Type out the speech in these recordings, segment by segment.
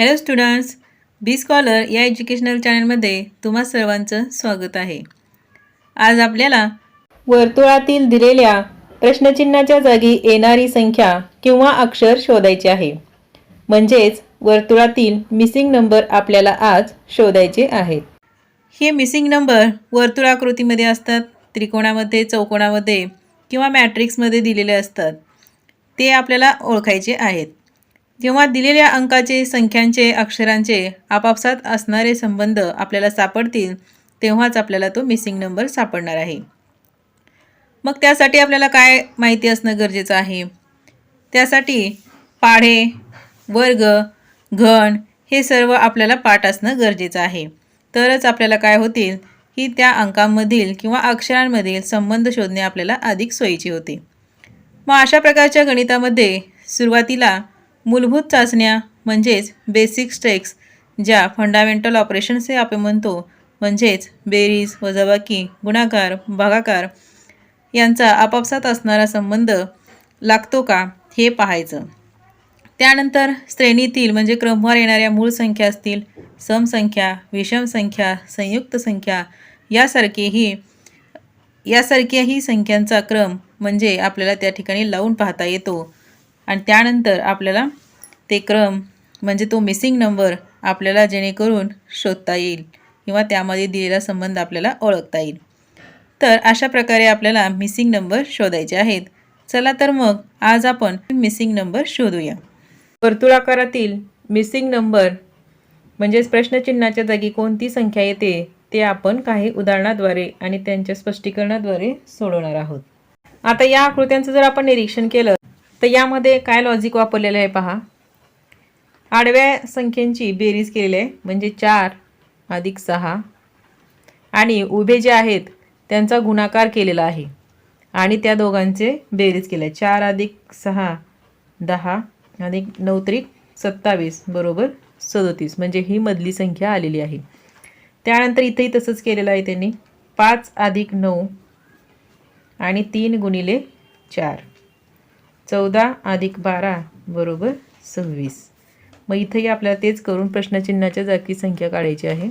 Hello students B scholar या educational चॅनलमध्ये तुम्हा सर्वांचं स्वागत आहे. आज आपल्याला वर्तुळातील दिलेल्या प्रश्नचिन्हाच्या जागी येणारी संख्या किंवा अक्षर शोधायचे आहे. म्हणजेच वर्तुळातील मिसिंग नंबर आपल्याला आज शोधायचे आहेत हे मिसिंग नंबर वर्तुळाकृतीमध्ये असतात त्रिकोणामध्ये चौकोणामध्ये किंवा मॅट्रिक्समध्ये दिलेले असतात. ते आपल्याला ओळखायचे आहेत. जेव्हा दिलेल्या अंकाचे संख्यांचे अक्षरांचे आपापसात असणारे संबंध आपल्याला सापडतील तेव्हाच आपल्याला तो मिसिंग नंबर सापडणार आहे. मग त्यासाठी आपल्याला काय माहिती असणं गरजेचं आहे? त्यासाठी पाढे वर्ग घन हे सर्व आपल्याला पाठ असणं गरजेचं आहे. तरच आपल्याला काय होतील? की त्या अंकांमधील किंवा अक्षरांमधील संबंध शोधणे आपल्याला अधिक सोयीचे होते. मग अशा प्रकारच्या गणितामध्ये सुरुवातीला मूलभूत चाचण्या म्हणजेच बेसिक स्टेक्स ज्या फंडामेंटल ऑपरेशन्स हे आपण म्हणतो म्हणजेच बेरीज वजाबाकी गुणाकार भागाकार यांचा आपापसात असणारा संबंध लागतो का हे पाहायचं. त्यानंतर श्रेणीतील म्हणजे क्रमवार येणाऱ्या मूळ संख्या असतील समसंख्या विषम संख्या संयुक्त संख्या यासारखेही यासारख्याही संख्यांचा क्रम म्हणजे आपल्याला त्या ठिकाणी लावून पाहता येतो. आणि त्यानंतर आपल्याला ते क्रम म्हणजे तो मिसिंग नंबर आपल्याला जेणेकरून शोधता येईल किंवा त्यामध्ये दिलेला संबंध आपल्याला ओळखता येईल. तर अशा प्रकारे आपल्याला मिसिंग नंबर शोधायचे आहेत. चला तर मग आज आपण मिसिंग नंबर शोधूया. वर्तुळाकारातील मिसिंग नंबर म्हणजेच प्रश्नचिन्हाच्या जागी कोणती संख्या येते ते आपण काही उदाहरणाद्वारे आणि त्यांच्या स्पष्टीकरणाद्वारे सोडवणार आहोत. आता या आकृत्यांचं जर आपण निरीक्षण केलं तर यामध्ये काय लॉजिक वापरलेलं आहे पहा. आडव्या संख्येची बेरीज केलेली आहे म्हणजे चार अधिक सहा. आणि उभे जे आहेत त्यांचा गुणाकार केलेला आहे. आणि त्या दोघांचे बेरीज केले आहे. चार अधिक सहा दहा अधिक नऊ त्रिक सत्तावीस बरोबर सदोतीस. म्हणजे ही मधली संख्या आलेली आहे. त्यानंतर इथंही तसंच केलेलं आहे त्यांनी. पाच अधिक नऊ आणि तीन गुणिले चार. चौदा अधिक बारा बरोबर सव्वीस. मग इथंही आपल्याला तेच करून प्रश्नचिन्हाच्या जागी संख्या काढायची आहे.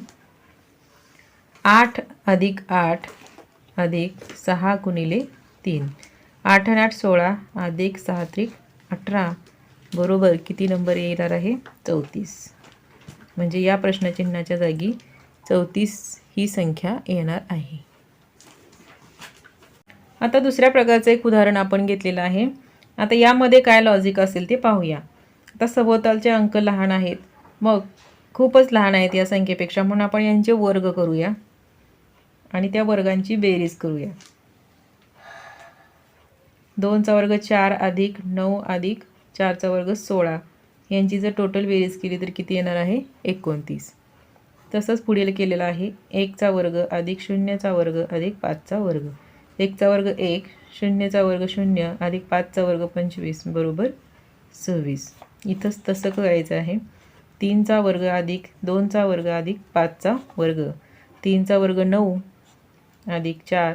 आठ अधिक आठ अधिक सहा गुणिले तीन. आठ आणि आठ सोळा अधिक सहा त्रिक अठरा बरोबर किती नंबर येणार आहे? चौतीस. म्हणजे या प्रश्नचिन्हाच्या जागी चौतीस ही संख्या येणार आहे. आता दुसऱ्या प्रकारचं एक उदाहरण आपण घेतलेलं आहे. आता यामध्ये काय लॉजिक असेल ते पाहूया. आता सभोवतालचे अंक लहान आहेत. मग खूपच लहान आहेत या संख्येपेक्षा म्हणून आपण यांचे वर्ग करूया. आणि त्या वर्गांची बेरीज करूया. दोनचा वर्ग चार अधिक नऊ अधिक चारचा वर्ग सोळा. यांची जर टोटल बेरीज केली तर किती येणार आहे? एकोणतीस. तसंच पुढील केलेलं आहे. एकचा वर्ग अधिक शून्यचा वर्ग अधिक पाचचा वर्ग. एकचा वर्ग एक शून्यचा वर्ग शून्य अधिक पाचचा वर्ग पंचवीस बरोबर सव्वीस. इथंच तसं करायचं आहे. तीनचा वर्ग अधिक दोनचा वर्ग अधिक पाचचा वर्ग. तीनचा वर्ग नऊ अधिक चार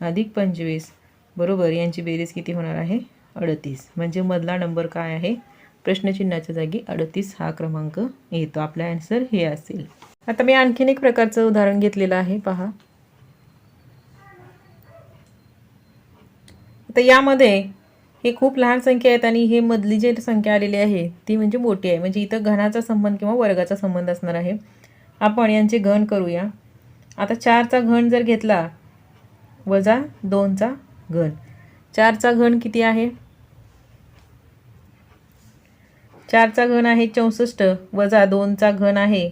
अधिक पंचवीस बरोबर यांची बेरीज किती होणार आहे? अडतीस. म्हणजे मधला नंबर काय आहे? प्रश्नचिन्हाच्या जागी अडतीस हा क्रमांक येतो. आपला आन्सर हे असेल. आता मी आणखीन एक प्रकारचं उदाहरण घेतलेलं आहे. पहा. आता यामध्ये हे खूप लहान संख्या आहेत आणि हे मधली जी संख्या आलेली आहे ती म्हणजे मोठी आहे. म्हणजे इथं घनाचा संबंध किंवा वर्गाचा संबंध असणार आहे. आपण यांचे घन करूया. आता चारचा घन जर घेतला वजा दोनचा घन. चारचा घन किती आहे? चारचा घन आहे चौसष्ट वजा दोनचा घन आहे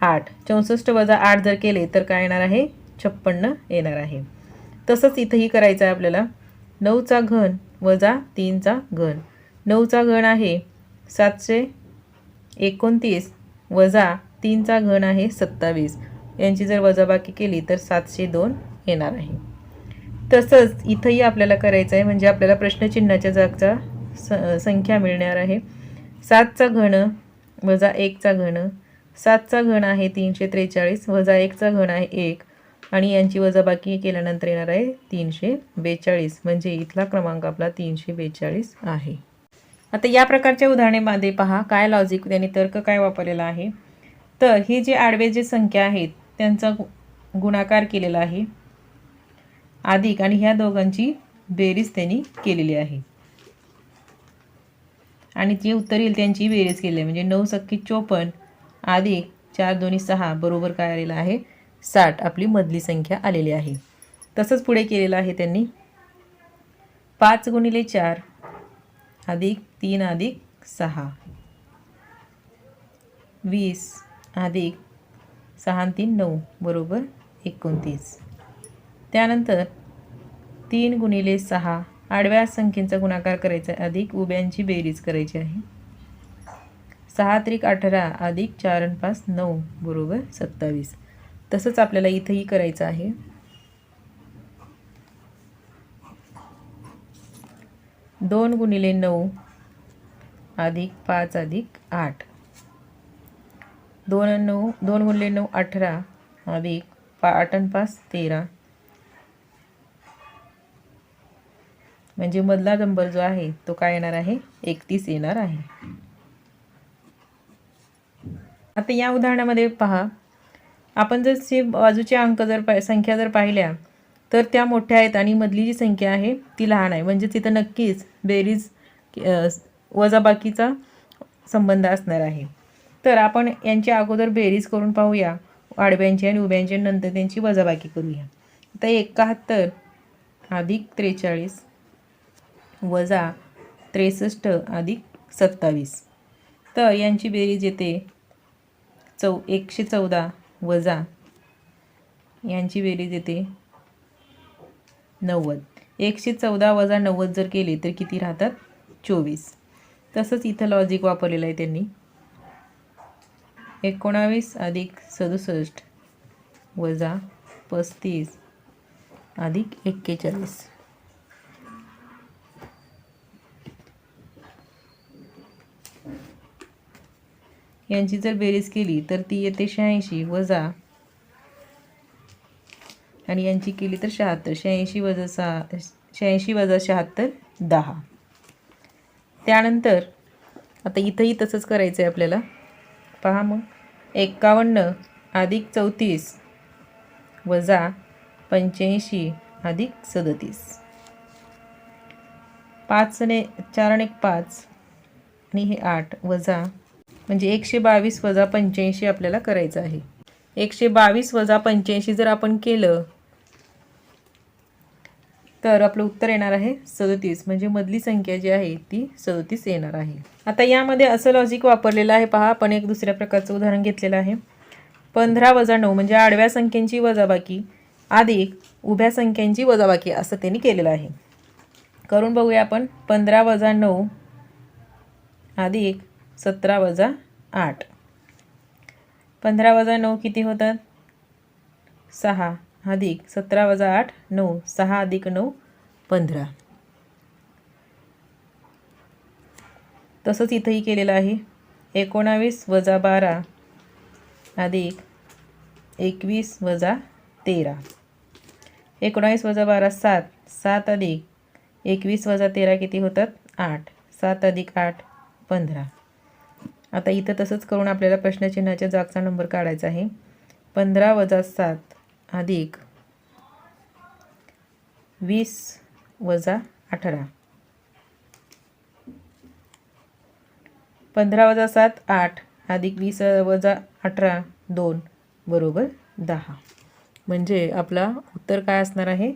आठ. चौसष्ट वजा आठ जर केले तर काय येणार आहे? छप्पन्न येणार आहे. तसंच इथंही करायचं आहे आपल्याला. नऊचा घन वजा तीनचा घन. नऊचा घन आहे सातशे एकोणतीस वजा तीनचा घन आहे सत्तावीस. यांची जर वजाबाकी केली तर सातशे दोन येणार आहे. तसंच इथंही आपल्याला करायचं आहे म्हणजे आपल्याला प्रश्नचिन्हाच्या जागचा स संख्या मिळणार आहे. सातचा घन वजा एकचा घन. सातचा घन आहे तीनशे त्रेचाळीस वजा एकचा घन आहे एक. आणि यांची वजाबाकी केल्यानंतर येणार आहे तीनशे बेचाळीस. म्हणजे इथला क्रमांक आपला तीनशे बेचाळीस आहे. आता या प्रकारच्या उदाहरणेमध्ये पहा काय लॉजिक त्यांनी तर्क काय वापरलेला आहे? तर ही जी आडवे जे संख्या आहेत त्यांचा गु- गुणाकार केलेला आहे. अधिक आणि ह्या दोघांची बेरीज त्यांनी केलेली आहे. आणि जे उत्तर येईल त्यांची बेरीज केली आहे. म्हणजे नऊ सक्की चोपन्न अधिक चार दोन्ही सहा बरोबर काय आलेलं आहे? साठ आपली मधली संख्या आलेली आहे. तसंच पुढे केलेलं आहे त्यांनी. पाच गुणिले चार अधिक तीन अधिक सहा. वीस अधिक सहा तीन नऊ बरोबर एकोणतीस. त्यानंतर तीन गुणिले सहा आडव्या संख्येचा गुणाकार करायचा आहे. अधिक उभ्यांची बेरीज करायची आहे. सहा त्रिक अठरा अधिक चार आणि पाच नऊ बरोबर सत्तावीस. तसंच आपल्याला इथंही करायचं आहे. दोन गुणिले नऊ अधिक पाच अधिक आठ. दोन नऊ दोन गुणिले नऊ अठरा अधिक पा आठ आणि पाच तेरा. म्हणजे मधला नंबर जो आहे तो काय येणार आहे? एकतीस येणार आहे. आता या उदाहरणामध्ये पहा. आपण जर से बाजूचे अंक जर पा संख्या जर पाहिल्या तर त्या मोठ्या आहेत आणि मधली जी संख्या आहे ती लहान आहे. म्हणजे तिथं नक्कीच बेरीज वजाबाकीचा संबंध असणार आहे. तर आपण यांच्या अगोदर बेरीज करून पाहूया. आडव्यांची आणि उभ्यांची नंतर त्यांची वजाबाकी करूया. आता एकाहत्तर अधिक त्रेचाळीस वजा त्रेसष्ट अधिक सत्तावीस. तर यांची बेरीज येते चौ एकशे चौदा वजा. यांची बेरीज येते नव्वद. एकशे चौदा वजा नव्वद जर केले तर किती राहतात? चोवीस. तसंच इथं लॉजिक वापरलेलं आहे त्यांनी. एकोणावीस अधिक सदुसष्ट वजा पस्तीस अधिक एक्केचाळीस. यांची जर बेरीज केली तर ती येते शहाऐंशी वजा. आणि यांची केली तर शहात्तर शहाऐंशी वजा सहा शहाऐंशी वजा शहात्तर दहा. त्यानंतर आता इथंही तसंच करायचं आहे आपल्याला. पहा मग एक्कावन्न अधिक चौतीस वजा पंच्याऐंशी अधिक सदतीस. पाच ने चार आणि एक पाच आणि हे आठ वजा म्हणजे एकशे बावीस वजा पंच्याऐंशी आपल्याला करायचं आहे. एकशे बावीस वजा पंच्याऐंशी जर आपण केलं तर आपलं उत्तर येणार आहे सदतीस. म्हणजे मधली संख्या जी आहे ती सदतीस येणार आहे. आता यामध्ये असं लॉजिक वापरलेलं आहे पहा आपण एक दुसऱ्या प्रकारचं उदाहरण घेतलेलं आहे. पंधरा वजा नऊ म्हणजे आडव्या संख्यांची वजाबाकी अधिक उभ्या संख्यांची वजाबाकी असं त्यांनी केलेलं आहे. करून बघूया आपण पंधरा वजा नऊ अधिक सतरा वजा आठ. पंधरा वजा नऊ किती होतात? सहा अधिक सतरा वजा आठ नऊ. सहा अधिक नऊ पंधरा. तसंच इथंही केलेलं आहे. एकोणावीस वजा बारा अधिक एकवीस वजा तेरा. एकोणावीस वजा बारा सात. सात अधिक एकवीस वजा तेरा किती होतात? आठ. सात अधिक आठ पंधरा. आता इथं तसंच करून आपल्याला प्रश्नचिन्हाच्या जागचा नंबर काढायचा आहे. पंधरा वजा सात अधिक वीस वजा अठरा. पंधरा वजा सात आठ अधिक वीस वजा अठरा दोन बरोबर दहा. म्हणजे आपला उत्तर काय असणार आहे?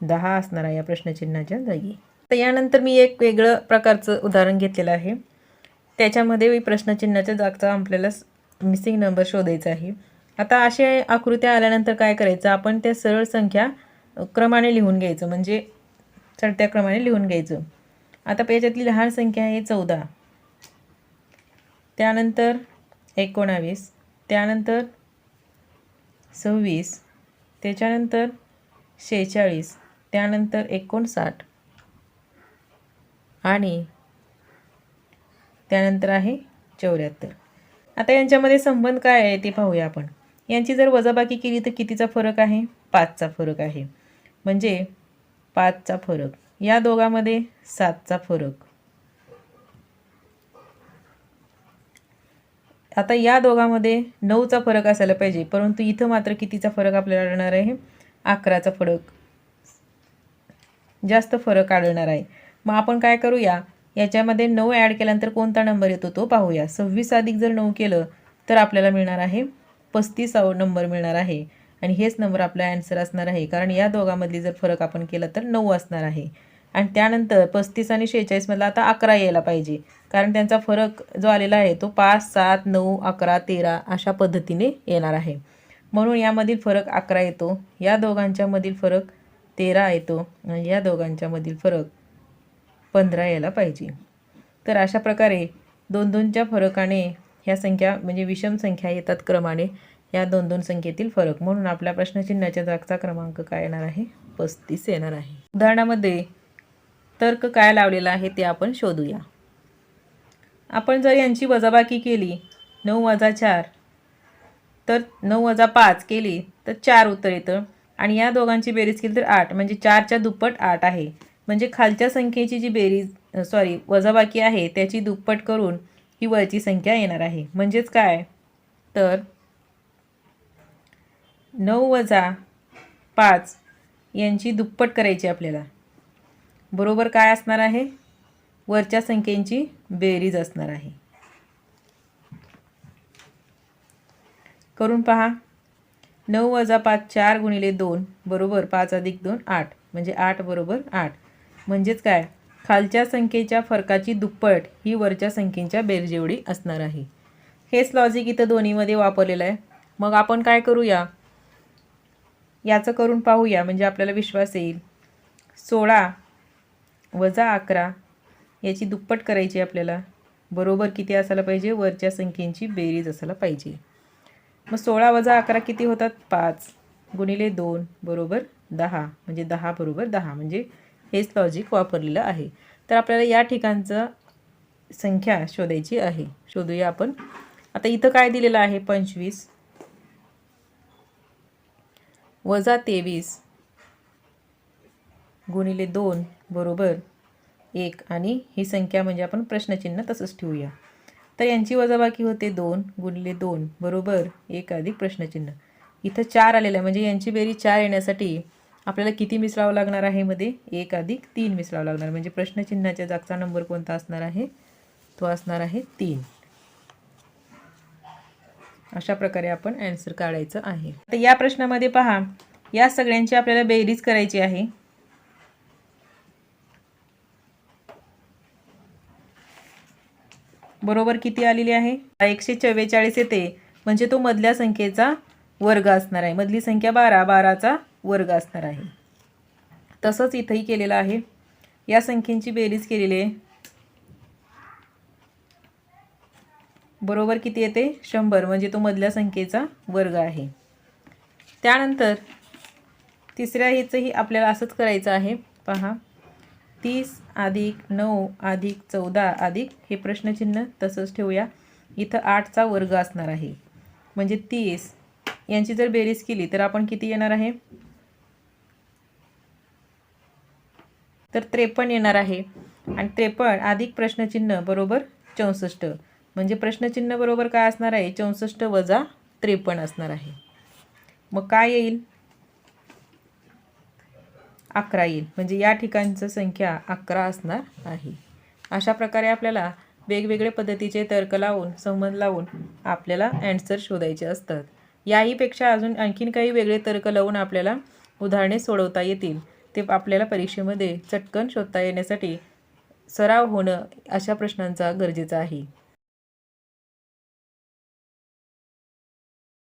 दहा असणार आहे या प्रश्नचिन्हाच्या जागी. तर यानंतर मी एक वेगळं प्रकारचं उदाहरण घेतलेलं आहे. त्याच्यामध्ये प्रश्नचिन्हाच्या जागचा आपल्याला मिसिंग नंबर शोधायचा आहे. आता असे आकृत्या आल्यानंतर काय करायचं? आपण त्या सरळ संख्या क्रमाने लिहून घ्यायचं. म्हणजे चढत्या क्रमाने लिहून घ्यायचं. आता याच्यातली लहान संख्या आहे चौदा. त्यानंतर एकोणावीस. त्यानंतर सव्वीस. त्याच्यानंतर शेहेचाळीस. त्यानंतर एकोणसाठ. आणि त्यानंतर आहे चौऱ्याहत्तर. आता यांच्यामध्ये संबंध काय आहे ते पाहूया आपण. यांची जर वजाबाकी केली तर कितीचा फरक आहे? पाचचा फरक आहे. म्हणजे पाचचा फरक. या दोघांमध्ये सातचा फरक. आता या दोघांमध्ये नऊचा फरक असायला पाहिजे परंतु इथं मात्र कितीचा फरक आपल्याला आढळणार आहे? अकराचा फरक जास्त फरक आढळणार आहे. मग आपण काय करूया? याच्यामध्ये नऊ ॲड केल्यानंतर कोणता नंबर येतो तो पाहूया. सव्वीस अधिक जर नऊ केलं तर आपल्याला मिळणार आहे पस्तीस नंबर मिळणार आहे. आणि हेच नंबर आपला ॲन्सर असणार आहे. कारण या दोघांमधली जर फरक आपण केला तर नऊ असणार आहे. आणि त्यानंतर पस्तीस आणि शेहेचाळीसमधला आता अकरा यायला पाहिजे. कारण त्यांचा फरक जो आलेला आहे तो पाच सात नऊ अकरा तेरा अशा पद्धतीने येणार आहे. म्हणून यामधील फरक अकरा येतो. या दोघांच्यामधील फरक तेरा येतो. आणि या दोघांच्यामधील फरक पंधरा यायला पाहिजे. तर अशा प्रकारे दोन दोनच्या फरकाने ह्या संख्या म्हणजे विषम संख्या येतात क्रमाने या दोन दोन संख्येतील फरक. म्हणून आपल्या प्रश्नचिन्हाच्या जागचा क्रमांक काय येणार आहे? पस्तीस येणार आहे. उदाहरणामध्ये तर्क काय लावलेला आहे ते आपण शोधूया. आपण जर यांची वजाबाकी केली नऊ वजा चार तर नऊ वजा पाच केली तर चार उत्तर येतं. आणि या दोघांची बेरीज केली तर आठ म्हणजे चारच्या दुप्पट आठ आहे. म्हणजे खालच्या संख्येची जी बेरीज सॉरी वजाबाकी आहे त्याची दुप्पट करून ही वरची संख्या येणार आहे. म्हणजेच काय? तर नऊ वजा पाच यांची दुप्पट करायची आपल्याला. बरोबर काय असणार आहे? वरच्या संख्येची बेरीज असणार आहे. करून पहा. नऊ वजा पाच चार गुणिले दोन बरोबर पाच अधिक दोन आठ. म्हणजे आठ बरोबर आठ. म्हणजेच काय? खालच्या संख्येच्या फरकाची दुप्पट ही वरच्या संख्येच्या बेरजेवढी असणार आहे. हेच लॉजिक इथं दोन्हीमध्ये वापरलेलं आहे. मग आपण काय करूया? याचं करून पाहूया म्हणजे आपल्याला विश्वास येईल. सोळा वजा अकरा याची दुप्पट करायची आपल्याला. बरोबर किती असायला पाहिजे? वरच्या संख्येची बेरीज असायला पाहिजे. मग सोळा वजा अकरा किती होतात? पाच. गुणिले दोन बरोबर दहा. म्हणजे दहा बरोबर दहा. म्हणजे हेच लॉजिक वापरलेलं आहे. तर आपल्याला या ठिकाणचं संख्या शोधायची आहे. शोधूया आपण. आता इथं काय दिलेलं आहे? पंचवीस. वजा तेवीस गुणिले दोन बरोबर एक. आणि ही संख्या म्हणजे आपण प्रश्नचिन्ह तसंच ठेवूया. तर यांची वजाबाकी होते दोन गुणिले दोन बरोबर एक अधिक प्रश्नचिन्ह. इथं चार आलेलं आहे. म्हणजे यांची बेरी चार येण्यासाठी आपल्याला किती मिसळावं लागणार आहे मध्ये? एक अधिक तीन मिसळावं लागणार. म्हणजे प्रश्नचिन्हाच्या जागचा नंबर कोणता असणार आहे? तो असणार आहे तीन. अशा प्रकारे आपण ॲन्सर काढायचं आहे. तर या प्रश्नामध्ये पहा या सगळ्यांची आपल्याला बेरीज करायची आहे. बरोबर किती आलेली आहे? एकशे चव्वेचाळीस येते. म्हणजे तो मधल्या संख्येचा वर्ग असणार आहे. मधली संख्या बारा बाराचा वर्ग असणार आहे. तसंच इथंही केलेलं आहे. या संख्येची बेरीज केलेली आहे. बरोबर किती येते? शंभर. म्हणजे तो मधल्या संख्येचा वर्ग आहे. त्यानंतर तिसऱ्या हेचंही आपल्याला असंच करायचं आहे. पहा. तीस अधिक नऊ अधिक चौदा अधिक हे प्रश्नचिन्ह तसंच ठेवूया. इथं आठचा वर्ग असणार आहे. म्हणजे तीस. यांची जर बेरीज केली तर आपण किती येणार आहे? तर त्रेपन्न येणार आहे. आणि त्रेपन्न अधिक प्रश्नचिन्ह बरोबर चौसष्ट. म्हणजे प्रश्नचिन्ह बरोबर काय असणार आहे? चौसष्ट वजा त्रेपन्न असणार आहे. मग काय येईल? अकरा येईल. म्हणजे या ठिकाणचं संख्या अकरा असणार आहे. अशा प्रकारे आपल्याला वेगवेगळे पद्धतीचे तर्क लावून संबंध लावून आपल्याला अँसर शोधायचे असतात. याहीपेक्षा अजून आणखीन काही वेगळे तर्क लावून आपल्याला उदाहरणे सोडवता येतील. ते आपल्याला परीक्षेमध्ये चटकन शोधता येण्यासाठी सराव होणं अशा प्रश्नांचा गरजेचा आहे.